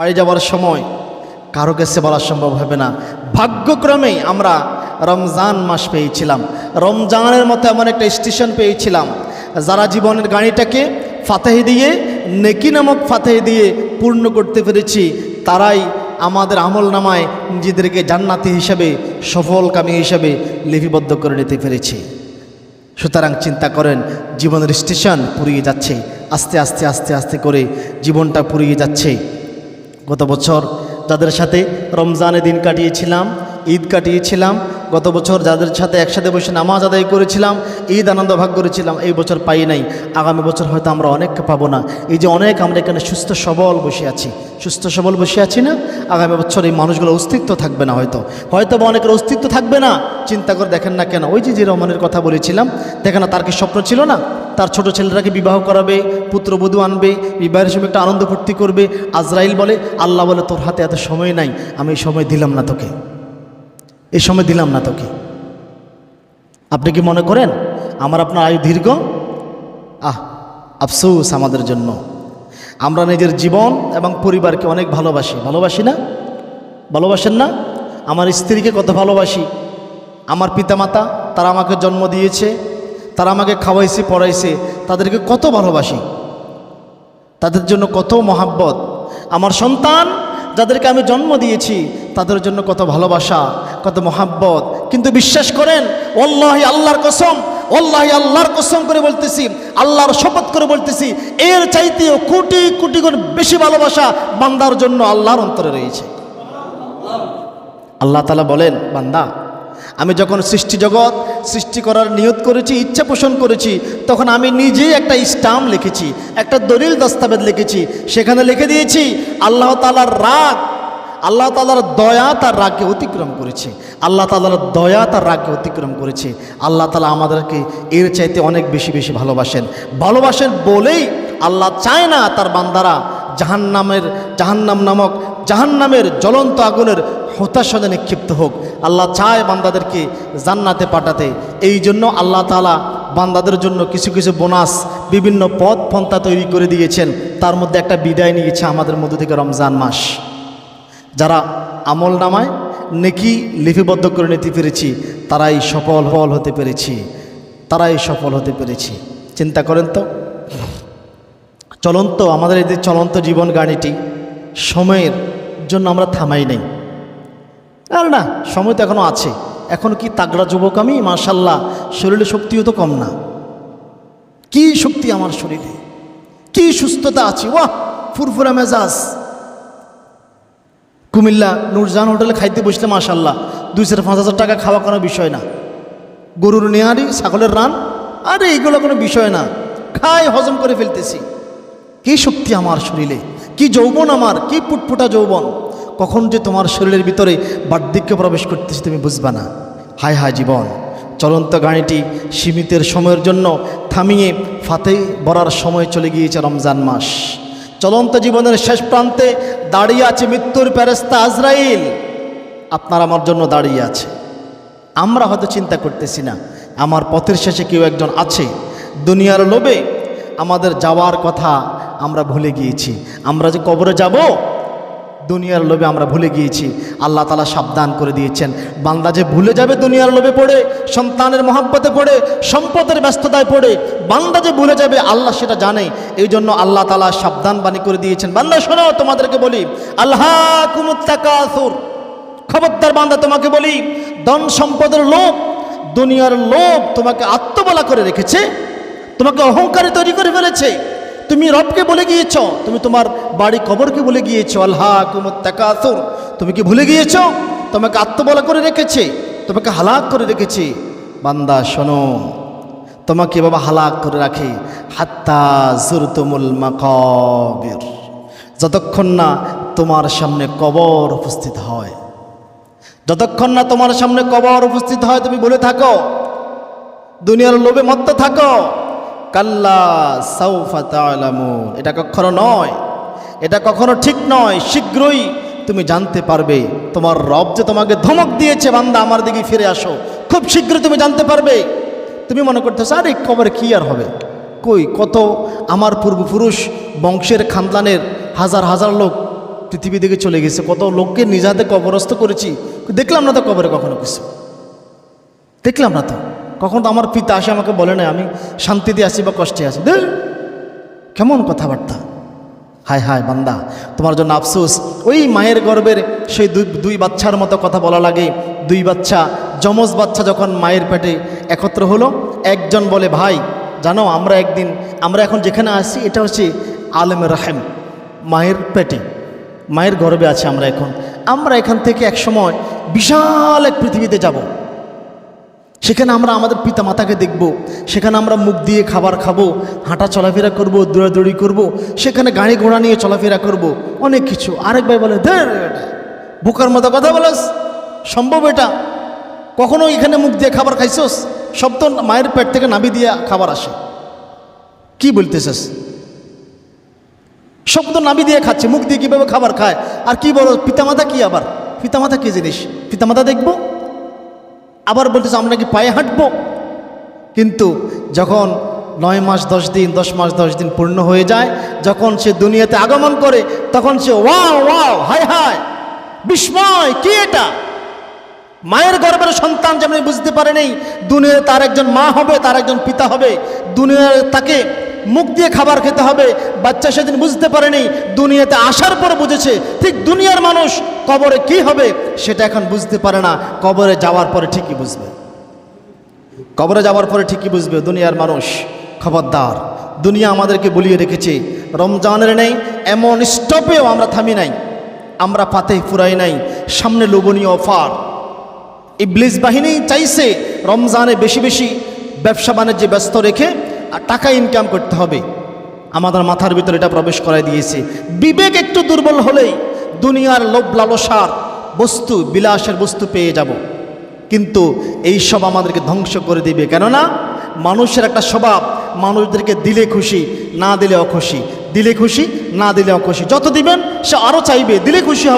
বাড়ি যাওয়ার সময় কারও কাছে বলা সম্ভব হবে না। ভাগ্যক্রমেই আমরা রমজান মাস পেয়েছিলাম। রমজানের মতো এমন একটা স্টেশন পেয়েছিলাম, যারা জীবনের গাড়িটাকে ফাতেহি দিয়ে, নেকি নামক ফাতেহি দিয়ে পূর্ণ করতে পেরেছি, তারাই আমাদের আমল নামায় নিজেদেরকে জান্নাতি হিসাবে সফলকামী হিসাবে লিপিবদ্ধ করে নিতে পেরেছি। সুতরাং চিন্তা করেন, জীবনের স্টেশন পুরিয়ে যাচ্ছে, আস্তে আস্তে আস্তে আস্তে করে জীবনটা পুরিয়ে যাচ্ছে। গত বছর যাদের সাথে রমজানে দিন কাটিয়েছিলাম, ঈদ কাটিয়েছিলাম, গত বছর যাদের সাথে একসাথে বসে নামাজ আদায় করেছিলাম, ঈদ আনন্দ ভাগ করেছিলাম, এই বছর পাই নাই। আগামী বছর হয়তো আমরা অনেককে পাবো না। এই যে অনেক আমরা এখানে সুস্থ সবল বসে আছি। সুস্থ সবল বসে আছি না? আগামী বছর এই মানুষগুলো অস্তিত্ব থাকবে না হয়তো। হয়তো বা অনেকের অস্তিত্ব থাকবে না। চিন্তা করে দেখেন না কেন? ওই যে যে রহমানের কথা বলেছিলাম, দেখেন না তার কি স্বপ্ন ছিল না? তার ছোট ছেলেরাকে বিবাহ করাবে, পুত্রবধূ আনবে, বিবাহের সময় একটা আনন্দ ফুর্তি করবে। আজরাইল বলে, আল্লাহ বলে, তোর হাতে এত সময় নাই, আমি এই সময় দিলাম না তোকে। এই সময় দিলাম না তোকে। আপনি কি মনে করেন, আমার আপনার আয়ু দীর্ঘ? আহ, আফসোস আমাদের জন্য। আমরা নিজের জীবন এবং পরিবারকে অনেক ভালোবাসি। ভালোবাসি না? ভালোবাসেন না? আমার স্ত্রীকে কত ভালোবাসি। আমার পিতামাতা, তারা আমাকে জন্ম দিয়েছে। তারা আমাকে খাওয়াইছে, পড়াইছে। তাদেরকে কত ভালোবাসি। তাদের জন্য কত মহাব্বত। আমার সন্তান, যাদেরকে আমি জন্ম দিয়েছি, তাদের জন্য কত ভালোবাসা, কত মহাব্বত। কিন্তু বিশ্বাস করেন ওল্লাহি আল্লাহর কসম ওল্লাহি আল্লাহর কসম করে বলতেছি, আল্লাহর শপথ করে বলতেছি, এর চাইতেও কোটি কোটি গুণ বেশি ভালোবাসা বান্দার জন্য আল্লাহর অন্তরে রয়েছে। আল্লাহ তালা বলেন, বান্দা, আমি যখন সৃষ্টি জগৎ সৃষ্টি করার নিয়ত করেছি, ইচ্ছা পোষণ করেছি, তখন আমি নিজেই একটা স্টাম্প লিখেছি, একটা দলিল দস্তাবেজ লিখেছি। সেখানে লিখে দিয়েছি, আল্লাহ তালার রাগ, আল্লাহ তালার দয়া তার রাগকে অতিক্রম করেছে, আল্লাহ তালার দয়া তার রাগকে অতিক্রম করেছে। আল্লাহ তালা আমাদেরকে এর চাইতে অনেক বেশি বেশি ভালোবাসেন। ভালোবাসেন বলেই আল্লাহ চায় না তার বান্দারা জাহান্নামের, জাহান্নাম নামক জাহান্নামের জ্বলন্ত আগুনের হতাশনে নিক্ষিপ্ত হোক। আল্লাহ চায় বান্দাদেরকে জান্নাতে পাঠাতে। এই জন্য আল্লাহ তালা বান্দাদের জন্য কিছু কিছু বোনাস, বিভিন্ন পথ পন্থা তৈরি করে দিয়েছেন। তার মধ্যে একটা বিদায় নিয়েছে আমাদের মধ্য থেকে রমজান মাস। যারা আমল নামায়, নেকি লিপিবদ্ধ করে নিতে পেরেছি, তারাই সফল ফল হতে পেরেছি। তারাই সফল হতে পেরেছি। চিন্তা করেন তো? চলন্ত, আমাদের এই চলন্ত জীবন গাড়িটি, সময়ের জন্য আমরা থামাই নাই। আর না, সময় তো এখনও আছে। এখন কি তাগড়া যুবক আমি? মাশাল্লাহ, শরীরে শক্তিও তো কম না। কি শক্তি আমার শরীরে? কি সুস্থতা আছে? ওয়াহ, ফুরফুরা মেজাজ। কুমিল্লা নুরজান হোটেলে খাইতে বসলে মাশাল্লাহ দুই চার পাঁচ হাজার টাকা খাওয়া কোনো বিষয় না। গরুর নেহারি ছাগলের রান, আরে এগুলো কোনো বিষয় না। খাই হজম করে ফেলতেছি। কি শক্তি আমার শরীরে? কি যৌবন আমার? কি পুটপুটা যৌবন? কখন যে তোমার শরীরের ভিতরে বার্ধক্য প্রবেশ করতেছে তুমি বুঝবা না। হায় হায় জীবন, চলন্ত গাড়িটি সীমিতের সময়ের জন্য থামিয়ে ফাতে বরার সময় চলে গিয়েছে রমজান মাস। চলন্ত জীবনের শেষ প্রান্তে দাঁড়িয়ে আছে মৃত্যুর প্যারেস্তা আজরাইল। আপনার আমার জন্য দাঁড়িয়ে আছে। আমরা হয়তো চিন্তা করতেছি না, আমার পথের শেষে কেউ একজন আছে। দুনিয়ার লোভে আমাদের যাওয়ার কথা আমরা ভুলে গিয়েছি। আমরা যে কবরে যাব, দুনিয়ার লোভে আমরা ভুলে গিয়েছি। আল্লাহ তালা সাবধান করে দিয়েছেন। বান্দা যে ভুলে যাবে, দুনিয়ার লোভে পড়ে, সন্তানের মহাব্বতে পড়ে, সম্পদের ব্যস্ততায় পড়ে, বান্দা যে ভুলে যাবে, আল্লাহ সেটা জানে। এই জন্য আল্লাহ তালা সাবধান বাণী করে দিয়েছেন। বান্দা, শোনো, তোমাদেরকে বলি আল্লাহ কুমুত্তাকাসুর খবরদার বান্দা, তোমাকে বলি, ধন সম্পদের লোভ, দুনিয়ার লোভ তোমাকে আত্মবলা করে রেখেছে, তোমাকে অহংকারে তৈরি করে ফেলেছে। তুমি রবকে বলে গিয়েছ? তুমি তোমার বাড়ি কবরকে বলে গিয়েছ? আল্লাহ কুমত্তাকাসুর তুমি কি ভুলে গিয়েছ? তোমাকে আত্মবলা করে রেখেছে, তোমাকে হালাক করে রেখেছে। বান্দা, শোনো, তোমাকে বাবা হালাক করে রাখে। হাত্তা জুরতুমুল মাকবির। যতক্ষণ না তোমার সামনে কবর উপস্থিত হয়, যতক্ষণ না তোমার সামনে কবর উপস্থিত হয়, তুমি বলে থাকো। দুনিয়ার লোভে মত্ত থাকো। কাল্লা সাউফা তালামুন এটা কখনো নয়, এটা কখনো ঠিক নয়, শীঘ্রই তুমি জানতে পারবে। তোমার রব যে তোমাকে ধমক দিয়েছে, বান্দা, আমার দিকে ফিরে আসো। খুব শীঘ্রই তুমি জানতে পারবে। তুমি মনে করতেছো, আরে, কবরে কি আর হবে? কই, কত আমার পূর্বপুরুষ বংশের খানদানের হাজার হাজার লোক পৃথিবী থেকে চলে গেছে, কত লোককে নিজাতে কবরস্থ করেছি। দেখলাম না তো কবরে কখনো কিছু। দেখলাম না তো। কখন তো আমার পিতা আসে, আমাকে বলে না, আমি শান্তিতে আছি বা কষ্টে আছি। দেখ কেমন কথাবার্তা? হায় হায় বান্দা, তোমার জন্য আফসোস। ওই মায়ের গর্বের সেই দুই দুই বাচ্চার মতো কথা বলা লাগে। দুই বাচ্চা, যমজ বাচ্চা যখন মায়ের পেটে একত্র হলো, একজন বলে, ভাই, জানো, আমরা একদিন, আমরা এখন যেখানে আছি, এটা হচ্ছে আলম রাহেম, মায়ের পেটে। মায়ের গর্বে আছে আমরা এখন। আমরা এখান থেকে এক সময় বিশাল এক পৃথিবীতে যাব। সেখানে আমরা আমাদের পিতা মাতাকে দেখব, সেখানে আমরা মুখ দিয়ে খাবার খাব, হাঁটা চলাফেরা করব, দৌড়াদৌড়ি করব, সেখানে গাড়ি ঘোড়া নিয়ে চলাফেরা করব, অনেক কিছু। আরেক ভাই বলে, ধর, বোকার মতো কথা বলস, সম্ভব এটা? কখনো এখানে মুখ দিয়ে খাবার খাইছস? সব তো মায়ের পেট থেকে নাবি দিয়ে খাবার আসে। কি বলতেছিস? সব তো নাবি দিয়ে খাচ্ছে, মুখ দিয়ে কীভাবে খাবার খায়? আর কি বলো, পিতামাতা কি আবার? পিতামাতা কি জিনিস? পিতামাতা দেখব? আবার বলতেছে, আমরা কি পায়ে হাঁটবো। কিন্তু যখন নয় মাস, দশ দিন, দশ মাস, দশ দিন পূর্ণ হয়ে যায়, যখন সে দুনিয়াতে আগমন করে, তখন সে, ওয়াও ওয়াও, হায় হায়, বিস্ময়, কি এটা? মায়ের গর্ভের সন্তান যেমন বুঝতে পারে নেই দুনিয়ায় তার একজন মা হবে, তার একজন পিতা হবে, দুনিয়ার তাকে মুখ দিয়ে খাবার খেতে হবে। বাচ্চা সেদিন বুঝতে পারেনি, দুনিয়াতে আসার পর বুঝেছে, ঠিক দুনিয়ার মানুষ কবরে কি হবে সেটা এখন বুঝতে পারে না। কবরে যাওয়ার পরে ঠিকই বুঝবে। কবরে যাওয়ার পরে ঠিকই বুঝবে, দুনিয়ার মানুষ খবরদার। দুনিয়া আমাদেরকে বলিয়ে রেখেছে, রমজানের নেই, এমন স্টপেও আমরা থামি নাই, আমরা পাতে ফুরাই নাই, সামনে লোভনীয় অফার। ইবলিস বাহিনী চাইছে রমজানে বেশি বেশি ব্যবসা বাণিজ্যে ব্যস্ত রেখে আর টাকা ইনকাম করতে হবে। আমাদের মাথার ভিতরে এটা প্রবেশ করাই দিয়েছে। বিবেক একটু দুর্বল হলেই দুনিয়ার লোভ লালসার বস্তু, বিলাসের বস্তু পেয়ে যাব। কিন্তু এই সব আমাদেরকে ধ্বংস করে দিবে। কেননা মানুষের একটা স্বভাব, মানুষদেরকে দিলে খুশি, না দিলে অখুশি। দিলে খুশি, না দিলে অখুশি। যত দিবেন সে আরও চাইবে, দিলে খুশি হবে।